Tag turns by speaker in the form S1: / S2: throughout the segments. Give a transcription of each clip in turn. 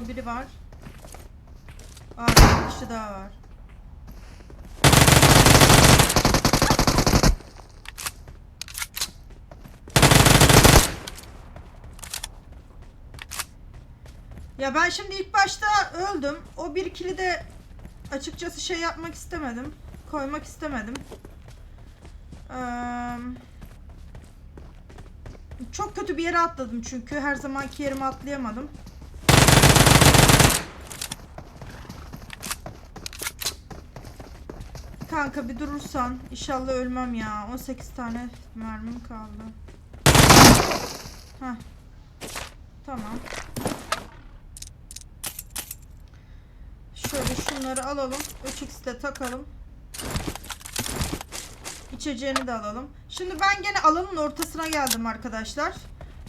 S1: Burada biri var. Aa bir kişi daha var. Ya ben şimdi ilk başta öldüm. O bir kili de açıkçası şey yapmak istemedim. Koymak istemedim. Eee çok kötü bir yere atladım çünkü her zamanki yerime atlayamadım. Kanka bir durursan inşallah ölmem ya. 18 tane mermim kaldı. Heh. Tamam. Şöyle şunları alalım. 3x'i de takalım. İçeceğini de alalım. Şimdi ben gene alanın ortasına geldim arkadaşlar.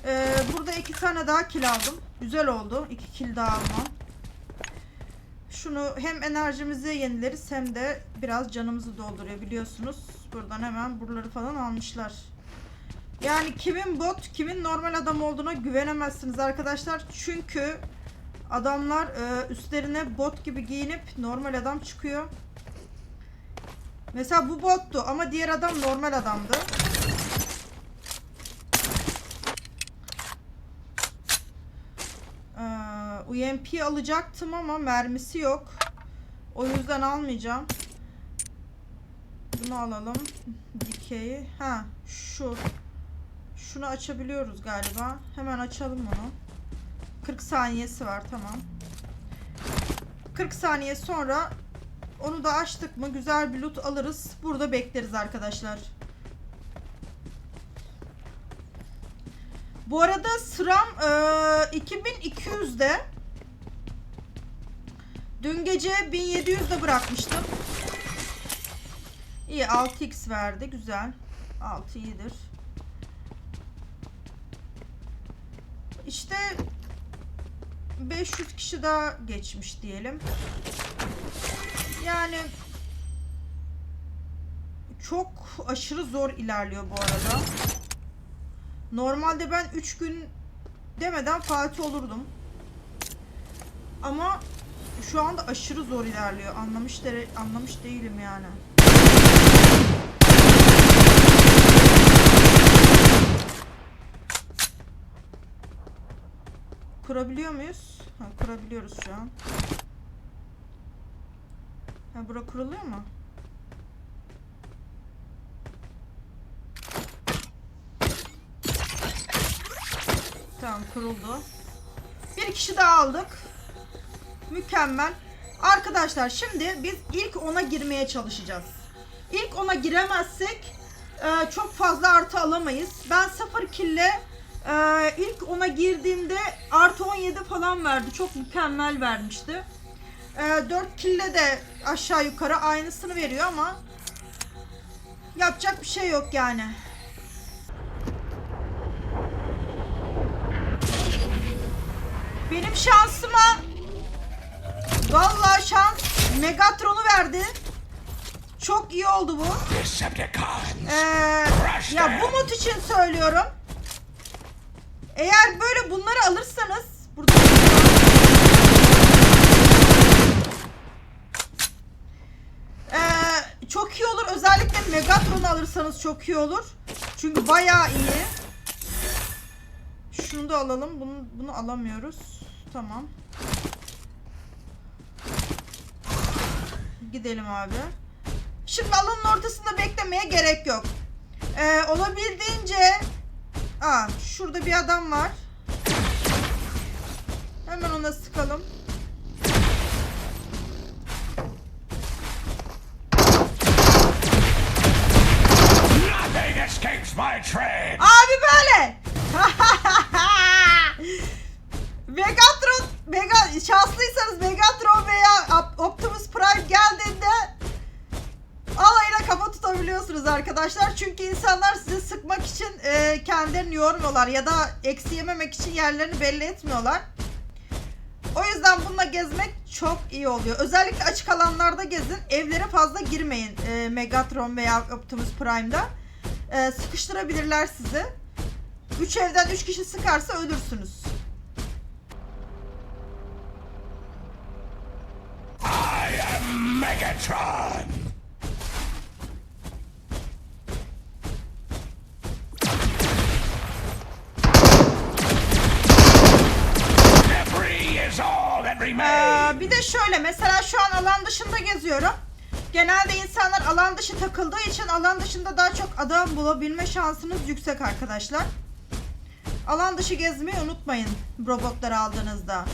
S1: Ee, burada iki tane daha kil aldım. Güzel oldu. İki kil daha almam. Şunu hem enerjimizi yenileriz hem de biraz canımızı dolduruyor biliyorsunuz. Buradan hemen buraları falan almışlar. Yani kimin bot, kimin normal adam olduğuna güvenemezsiniz arkadaşlar. Çünkü adamlar e, üstlerine bot gibi giyinip normal adam çıkıyor. Mesela bu bottu ama diğer adam normal adamdı. Ee, UMP alacaktım ama mermisi yok. O yüzden almayacağım. Bunu alalım. Dikeyi. Ha, şu. Şunu açabiliyoruz galiba. Hemen açalım bunu. 40 saniyesi var tamam. 40 saniye sonra onu da açtık mı güzel bir loot alırız. Burada bekleriz arkadaşlar. Bu arada sıram e, 2200'de. Dün gece 1700'de bırakmıştım. İyi 6x verdi. Güzel. 6 iyidir. İşte 500 kişi daha geçmiş diyelim. Yani çok aşırı zor ilerliyor bu arada. Normalde ben 3 gün demeden Fatih olurdum. Ama şu anda aşırı zor ilerliyor. Anlamış dere anlamış değilim yani. Kurabiliyor muyuz? Ha, kurabiliyoruz şu an. Ha bura kuruluyor mu? Tamam kuruldu. Bir kişi daha aldık. Mükemmel. Arkadaşlar şimdi biz ilk ona girmeye çalışacağız. İlk ona giremezsek e, çok fazla artı alamayız. Ben sıfır kille e, ilk ona girdiğimde artı 17 falan verdi. Çok mükemmel vermişti. E, 4 kille de aşağı yukarı aynısını veriyor ama yapacak bir şey yok yani. Benim şansıma vallahi şans Megatron'u verdi. Çok iyi oldu bu. Ee, ya bu mod için söylüyorum. Eğer böyle bunları alırsanız burada Ee, çok iyi olur. Özellikle Megatron'u alırsanız çok iyi olur. Çünkü bayağı iyi. Şunu da alalım. Bunu bunu alamıyoruz. Tamam. Gidelim abi. Şimdi alanın ortasında beklemeye gerek yok. Ee, olabildiğince Aa, şurada bir adam var. Hemen ona sıkalım. yormuyorlar ya da eksi yememek için yerlerini belli etmiyorlar. O yüzden bununla gezmek çok iyi oluyor. Özellikle açık alanlarda gezin. Evlere fazla girmeyin e, Megatron veya Optimus Prime'da. E, sıkıştırabilirler sizi. 3 evden 3 kişi sıkarsa ölürsünüz.
S2: I am Megatron!
S1: Ee, bir de şöyle mesela şu an alan dışında geziyorum. Genelde insanlar alan dışı takıldığı için alan dışında daha çok adam bulabilme şansınız yüksek arkadaşlar. Alan dışı gezmeyi unutmayın robotları aldığınızda.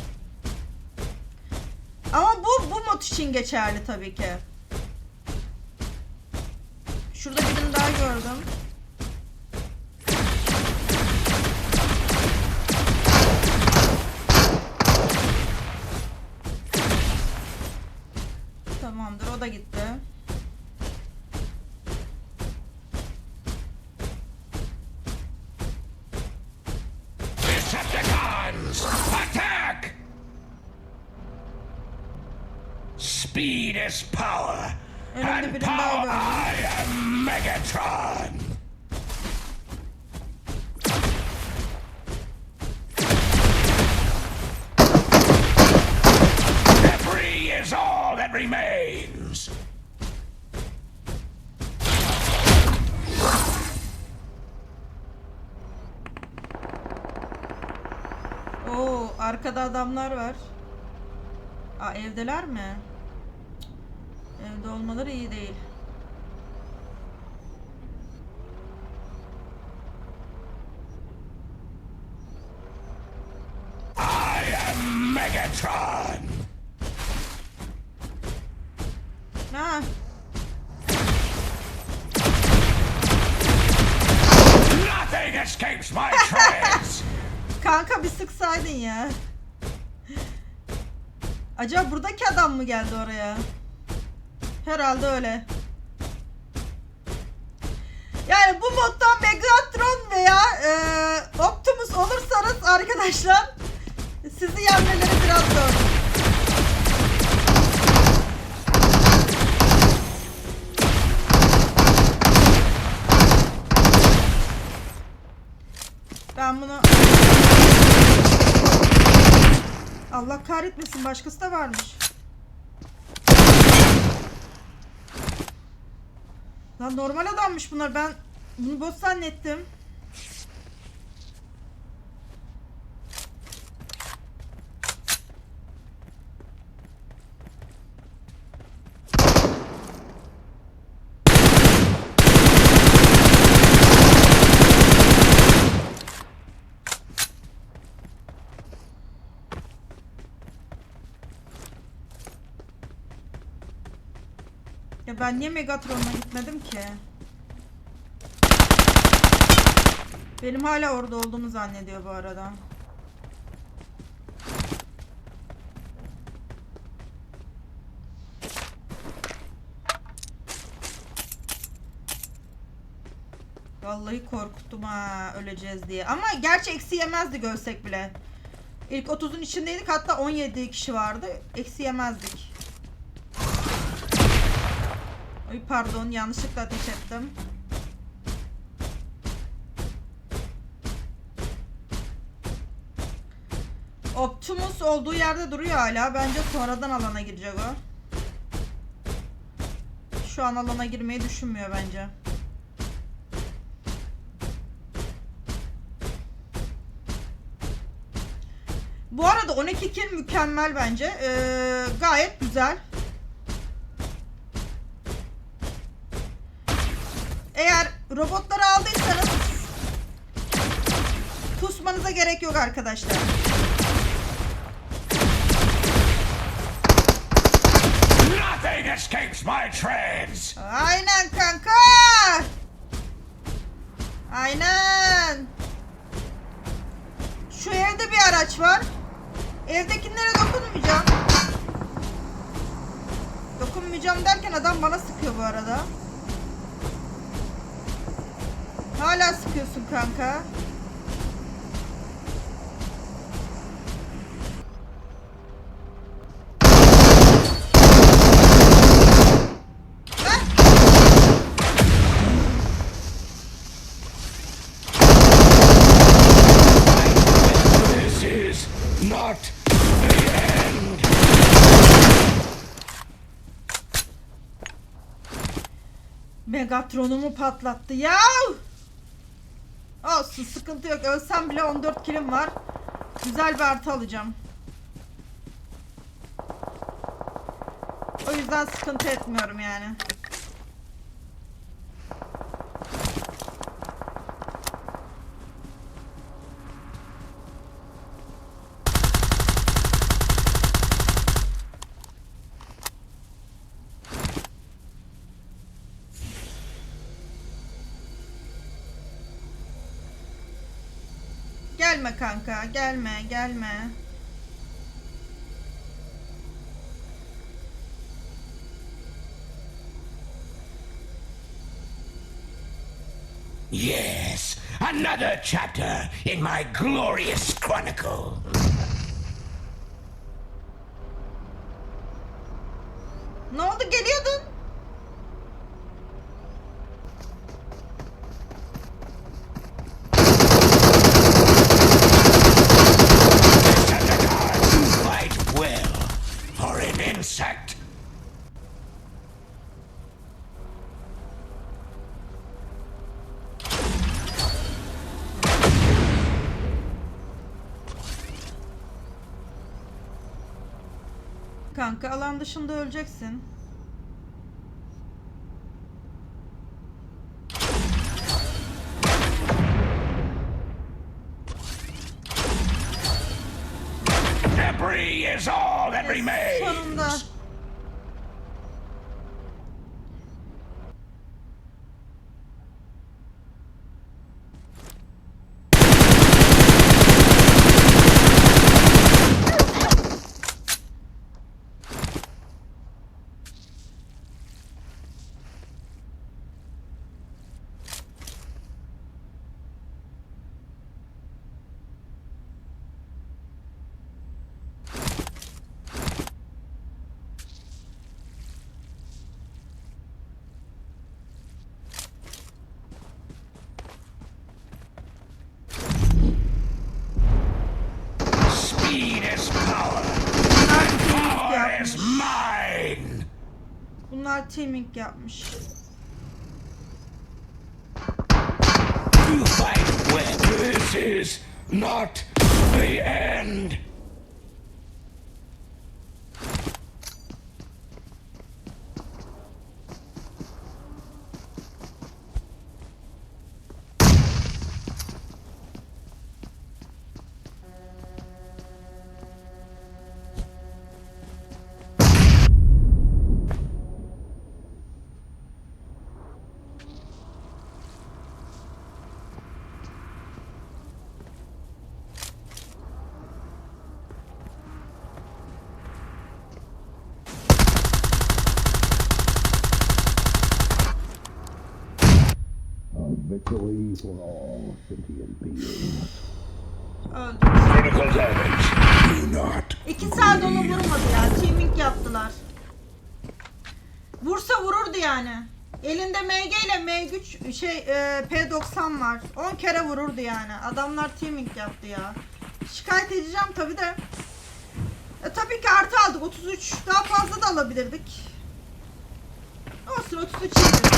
S1: Ama bu bu mod için geçerli tabii ki. Şurada birini daha gördüm. O da gitti.
S2: Decepticons! Attack! Speed is power!
S1: Önümde
S2: And
S1: daha
S2: power. I am Megatron! Debris is all that remains!
S1: Arkada adamlar var. Aa, evdeler mi? Evde olmaları iyi değil.
S2: I am Megatron!
S1: Ha,
S2: Nothing escapes my treads!
S1: Kanka bir sıksaydın ya. Acaba buradaki adam mı geldi oraya? Herhalde öyle. Yani bu moddan Megatron veya e, Optimus olursanız arkadaşlar sizi yenmeleri biraz zor. Ben bunu Allah kahretmesin başkası da varmış. Lan normal adammış bunlar. Ben bunu bot zannettim. Ben niye Megatron'a gitmedim ki? Benim hala orada olduğumu zannediyor bu arada. Vallahi korkuttum ha öleceğiz diye. Ama gerçi eksi yemezdi görsek bile. İlk 30'un içindeydik hatta 17 kişi vardı. Eksi yemezdik. Ay pardon yanlışlıkla ateş ettim. Optimus olduğu yerde duruyor hala. Bence sonradan alana girecek o. Şu an alana girmeyi düşünmüyor bence. Bu arada 12 kill mükemmel bence. Ee, gayet güzel. Eğer robotları aldıysanız pusmanıza gerek yok arkadaşlar.
S2: Nothing escapes my treads!
S1: Aynen kanka. Aynen. Şu evde bir araç var. Evdekilere dokunmayacağım. Dokunmayacağım derken adam bana sıkıyor bu arada. Hala sıkıyorsun kanka. Megatronumu patlattı ya. Olsun sıkıntı yok. Ölsem bile 14 kilim var. Güzel bir artı alacağım. O yüzden sıkıntı etmiyorum yani. Gelme kanka, gelme, gelme.
S2: Yes, another chapter in my glorious chronicle.
S1: Kanka alan dışında öleceksin.
S2: Debris is all that remains.
S1: Sonunda.
S2: Speed is power.
S1: Bunlar teaming
S2: Power is
S1: yapmış.
S2: mine.
S1: Bunlar teaming yapmış.
S2: You fight well. This is not the end.
S1: İki saat onu vurmadı ya. Teaming yaptılar. Vursa vururdu yani. Elinde MG ile M3 şey e, P90 var. 10 kere vururdu yani. Adamlar teaming yaptı ya. Şikayet edeceğim tabi de. E, tabii ki artı aldık. 33 daha fazla da alabilirdik. Olsun 33 iyidir.